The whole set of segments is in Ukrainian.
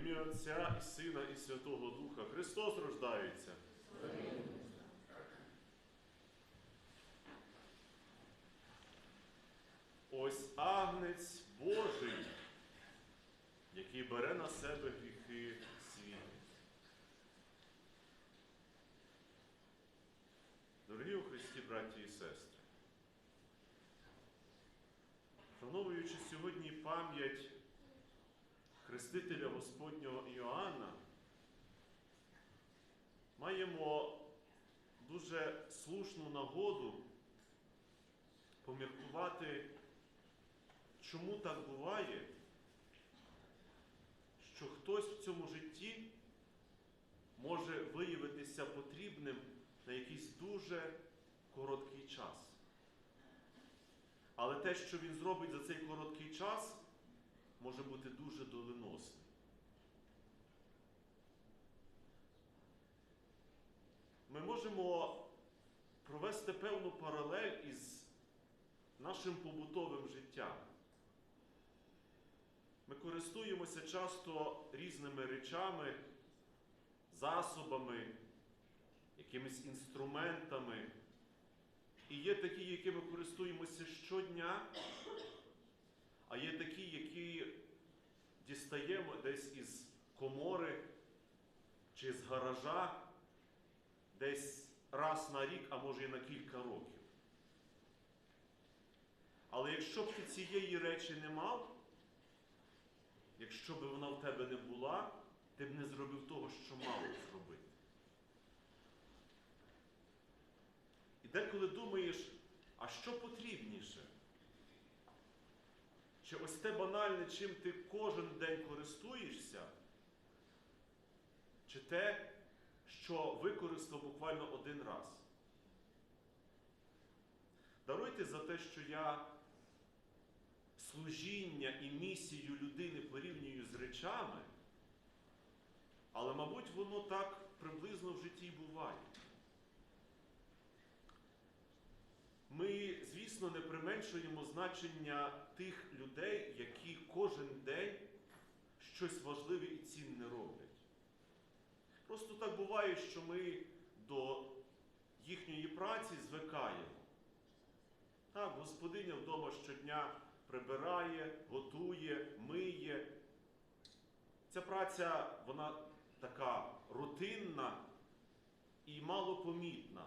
ім'я Отця і Сина, і Святого Духа. Христос рождається. Ось агнець Божий, який бере на себе гріхи світу. Дорогі у Христі, браті і сестри, вшановуючи сьогодні пам'ять Хрестителя Господнього Іоанна, маємо дуже слушну нагоду поміркувати, чому так буває, що хтось в цьому житті може виявитися потрібним на якийсь дуже короткий час. Але те, що він зробить за цей короткий час, може бути дуже доленосним. Ми можемо провести певну паралель із нашим побутовим життям. Ми користуємося часто різними речами, засобами, якимись інструментами. І є такі, якими користуємося щодня, а є такі, які дістаємо десь із комори чи з гаража, десь раз на рік, а може і на кілька років. Але якщо б ти цієї речі не мав, якщо б вона в тебе не була, ти б не зробив того, що мав зробити. І деколи думаєш, а що потрібніше? Чи ось те банальне, чим ти кожен день користуєшся, чи те, що використав буквально один раз? Даруйте за те, що я служіння і місію людини порівнюю з речами, але, мабуть, воно так приблизно в житті й буває. Ми, звісно, не применшуємо значення тих людей, які кожен день щось важливе і цінне роблять. Просто так буває, що ми до їхньої праці звикаємо. Так, господиня вдома щодня прибирає, готує, миє. Ця праця, вона така рутинна і малопомітна.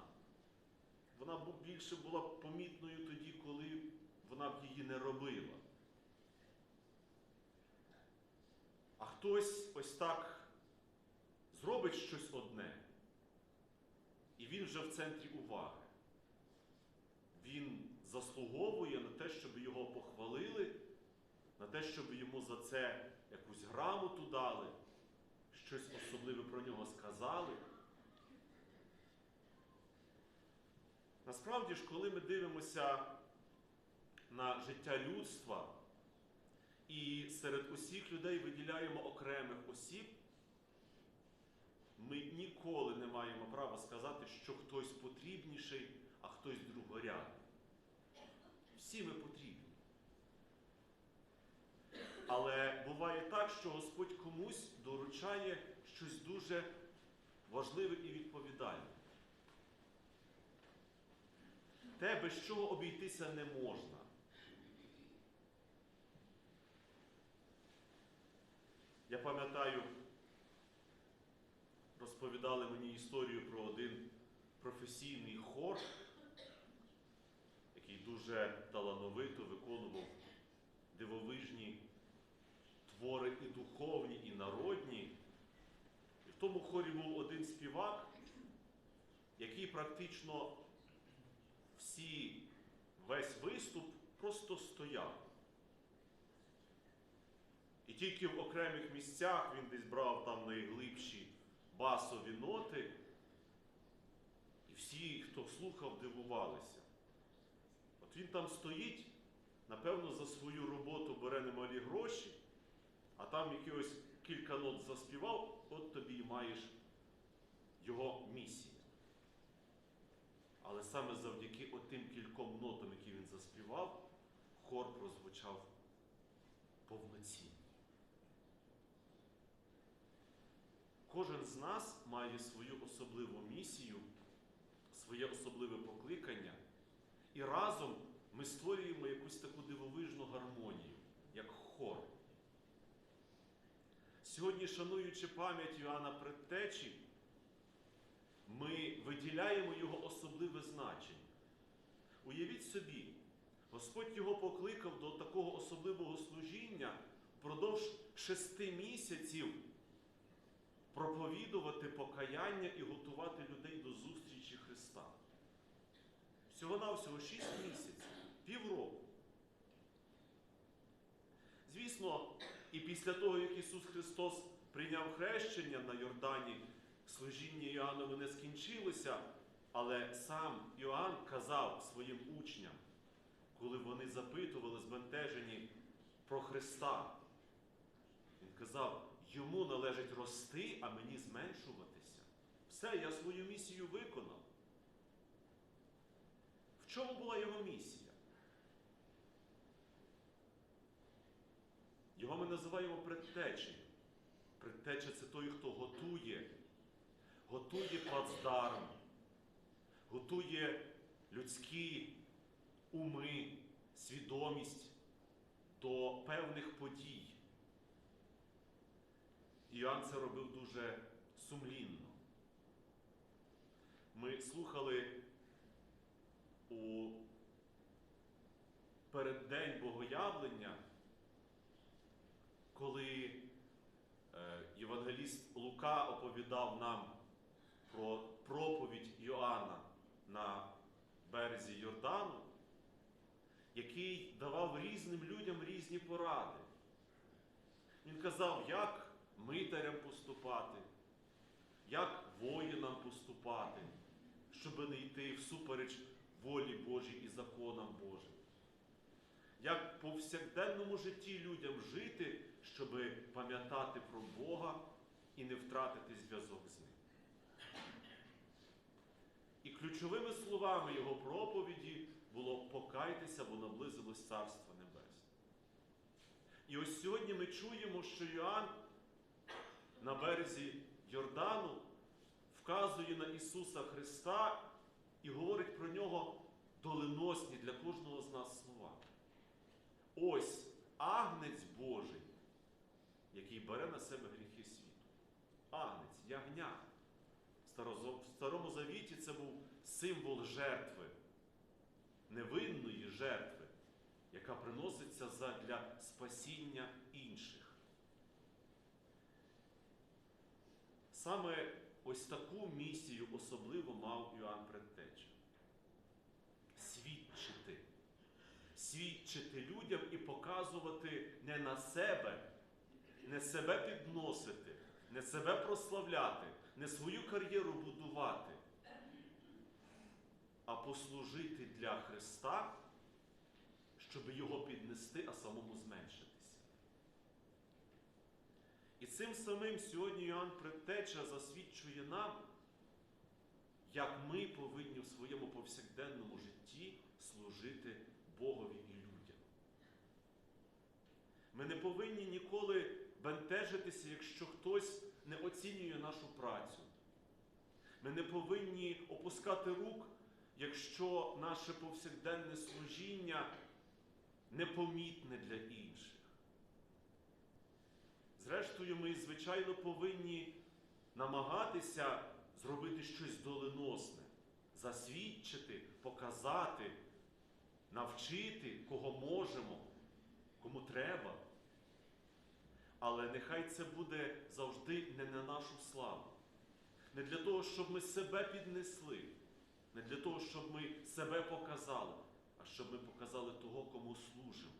Вона більше була помітною тоді, коли вона б її не робила. А хтось ось так зробить щось одне, і він вже в центрі уваги. Він заслуговує на те, щоб його похвалили, на те, щоб йому за це якусь грамоту дали, щось особливе про нього сказали. Насправді ж, коли ми дивимося на життя людства і серед усіх людей виділяємо окремих осіб, ми ніколи не маємо права сказати, що хтось потрібніший, а хтось другорядний. Всі ми потрібні. Але буває так, що Господь комусь доручає щось дуже важливе і відповідальне. Те, без чого обійтися не можна. Я пам'ятаю, розповідали мені історію про один професійний хор, який дуже талановито виконував дивовижні твори і духовні, і народні. І в тому хорі був один співак, який практично весь виступ просто стояв. І тільки в окремих місцях він десь брав там найглибші басові ноти, і всі, хто слухав, дивувалися. От він там стоїть, напевно, за свою роботу бере немалі гроші, а там якихось кілька нот заспівав, от тобі і маєш його місію. Але саме завдяки отим кільком нотам, які він заспівав, хор прозвучав повноцінно. кожен з нас має свою особливу місію, своє особливе покликання, і разом ми створюємо якусь таку дивовижну гармонію, як хор. Сьогодні, шануючи пам'ять Йоанна Предтечі, ми виділяємо його особливе значення. Уявіть собі, Господь його покликав до такого особливого служіння впродовж шести місяців проповідувати покаяння і готувати людей до зустрічі Христа. Всього-навсього шість місяців, півроку. Звісно, і після того, як Ісус Христос прийняв хрещення на Йордані, служіння Іоаннове не скінчилося, але сам Іоанн казав своїм учням, коли вони запитували, збентежені про Христа. Він казав, йому належить рости, а мені зменшуватися. Все, я свою місію виконав. В чому була його місія? Його ми називаємо предтечею. Предтеча це той, хто готує, готує плацдарм, готує людські уми, свідомість до певних подій. Іоанн це робив дуже сумлінно. Ми слухали у переддень Богоявлення, коли е, євангеліст Лука оповідав нам про проповідь Йоанна на березі Йордану, який давав різним людям різні поради. Він казав, як митарям поступати, як воїнам поступати, щоб не йти всупереч волі Божій і законам Божим. Як по повсякденному житті людям жити, щоб пам'ятати про Бога і не втратити зв'язок з ним. Ключовими словами його проповіді було покайтеся, бо наблизилось Царство Небесне. І ось сьогодні ми чуємо, що Йоанн на березі Йордану вказує на Ісуса Христа і говорить про нього доленосні для кожного з нас слова. Ось агнець Божий, який бере на себе гріхи світу. Агнець, ягня. В Старому Завіті це був символ жертви, невинної жертви, яка приноситься для спасіння інших. Саме ось таку місію особливо мав Іоанн Предтеча. Свідчити. Свідчити людям і показувати не на себе, не себе підносити, не себе прославляти, не свою кар'єру будувати, а послужити для Христа, щоб його піднести, а самому зменшитися. І цим самим сьогодні Іоанн Предтеча засвідчує нам, як ми повинні в своєму повсякденному житті служити Богові і людям. Ми не повинні ніколи бентежитися, якщо хтось не оцінює нашу працю. Ми не повинні опускати рук, якщо наше повсякденне служіння непомітне для інших. Зрештою, ми, звичайно, повинні намагатися зробити щось доленосне, засвідчити, показати, навчити, кого можемо, кому треба. Але нехай це буде завжди не на нашу славу. Не для того, щоб ми себе піднесли, не для того, щоб ми себе показали, а щоб ми показали того, кому служимо.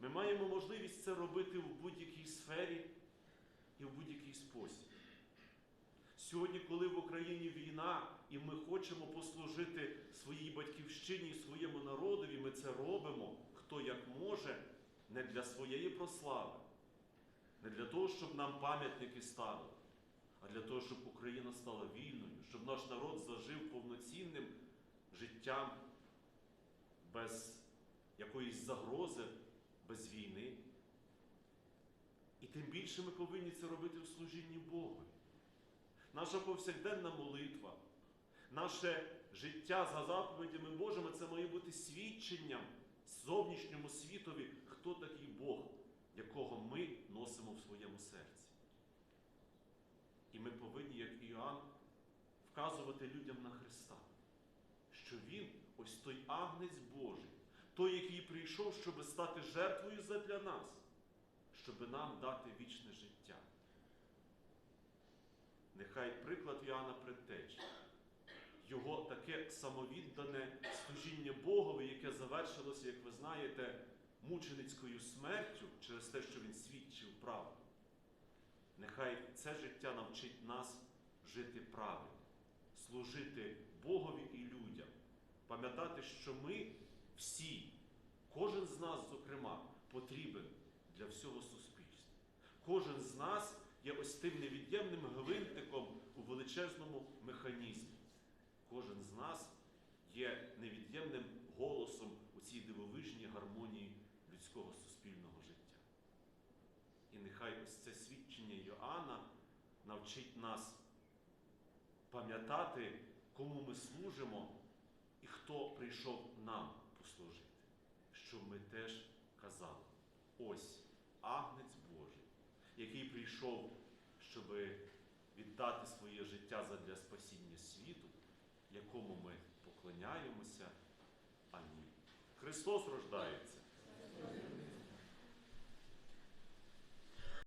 Ми маємо можливість це робити в будь-якій сфері і в будь-який спосіб. Сьогодні, коли в Україні війна, і ми хочемо послужити своїй батьківщині своєму народові, ми це робимо, хто як може, не для своєї прослави, не для того, щоб нам пам'ятники ставили, а для того, щоб Україна стала вільною, щоб наш народ зажив повноцінним життям без якоїсь загрози, без війни. І тим більше ми повинні це робити в служінні Богу. Наша повсякденна молитва, наше життя за заповідями Божими це має бути свідченням зовнішньому світові, хто такий Бог, якого ми носимо в своєму серці. І ми повинні, як Іоанн, вказувати людям на Христа, що Він ось той агнець Божий, той, який прийшов, щоб стати жертвою задля нас, щоб нам дати вічне життя. Нехай приклад Іоанна Предтечі, його таке самовіддане служіння Богові, яке завершилося, як ви знаєте, мученицькою смертю через те, що він свідчив правду. Нехай це життя навчить нас жити правильно, служити Богові і людям, пам'ятати, що ми всі, кожен з нас, зокрема, потрібен для всього суспільства. Кожен з нас є ось тим невід'ємним гвинтиком у величезному механізмі. Кожен з нас є невід'ємним голосом у цій дивовижній гармонії людського суспільного життя. І нехай ось це свідчення Йоанна навчить нас пам'ятати, кому ми служимо і хто прийшов нам послужити, щоб ми теж казали, ось агнець Божий, який прийшов, щоб віддати своє життя задля спасіння світу, якому ми поклоняємося. Амінь. Христос рождається.